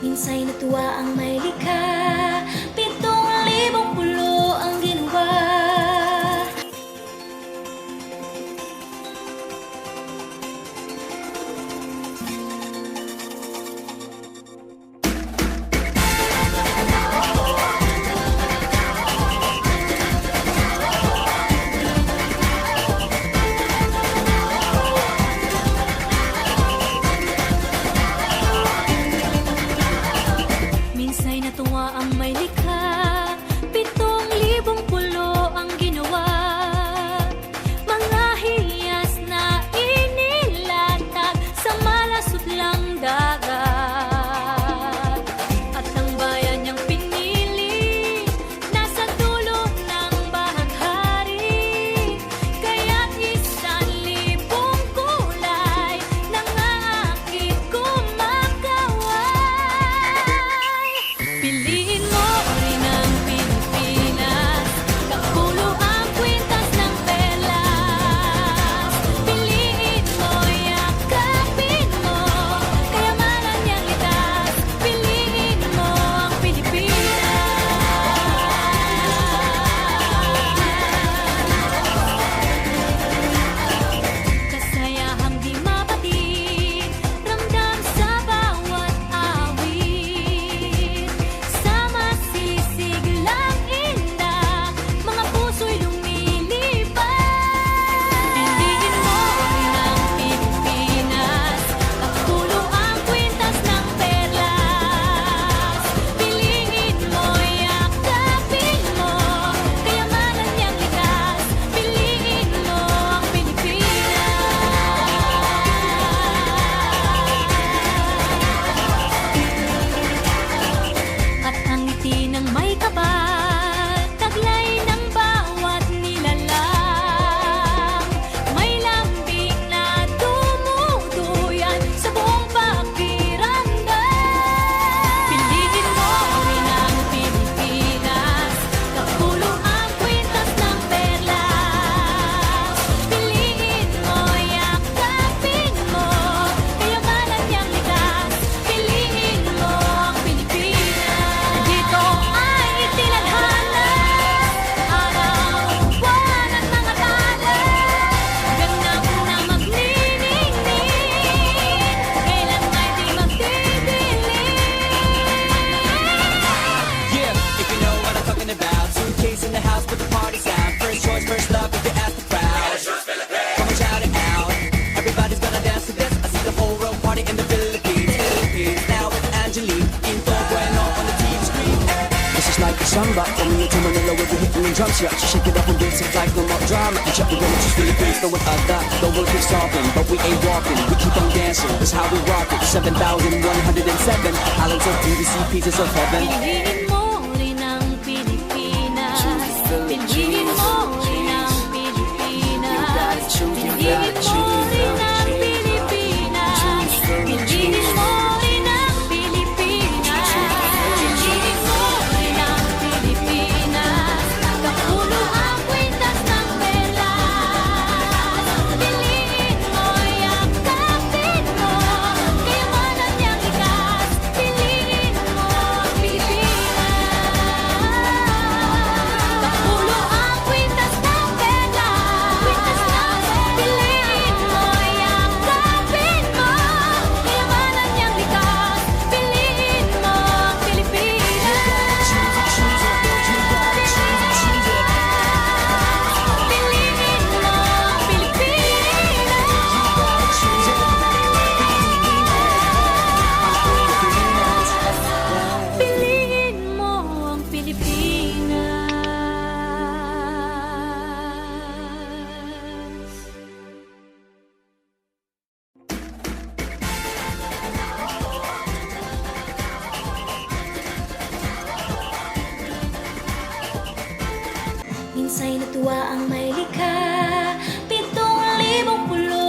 Minsay natuwa ang may likha. drum scratch Shake it up and dance it like no more drama. And check the women just really things know what I got. Don't wanna keep talking, but we ain't walking. We keep on dancing, that's how we rock it. 7,107 islands of beauty, see pieces of heaven. Insay natuwa ang may likha. Pitong libong pulo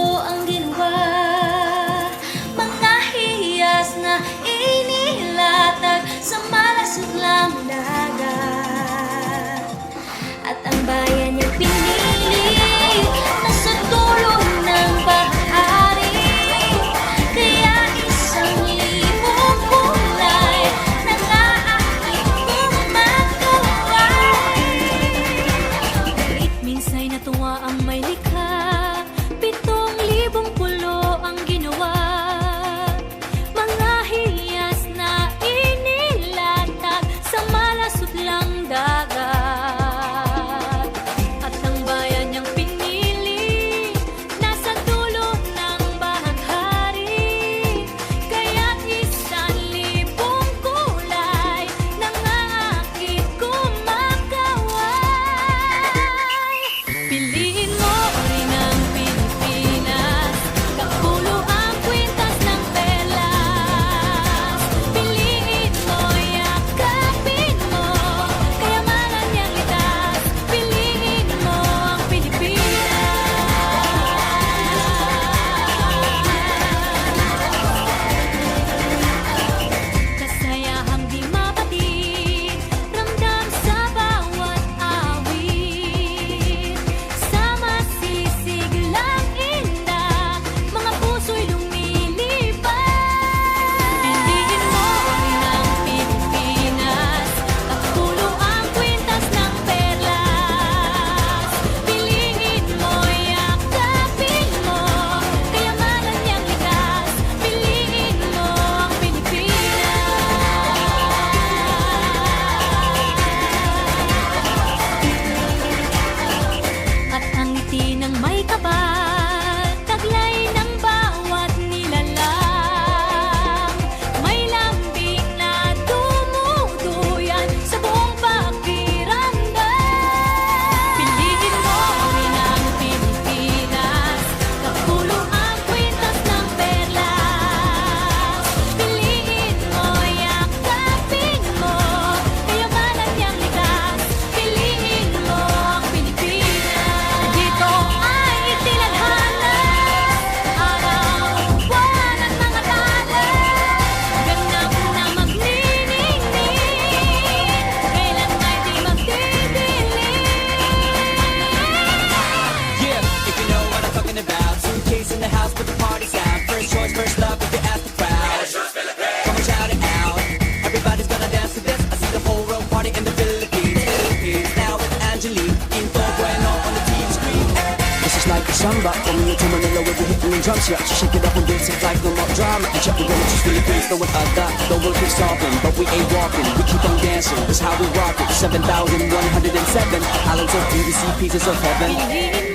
samba. Coming into Manila with the hitting and drum shot So shake it up and dance it like no more drama. And check, we're gonna choose Philippines, know what I got The world keeps talking, but we ain't walking. We keep on dancing, that's how we rock it. 7,107 Islands of beauty, see pieces of heaven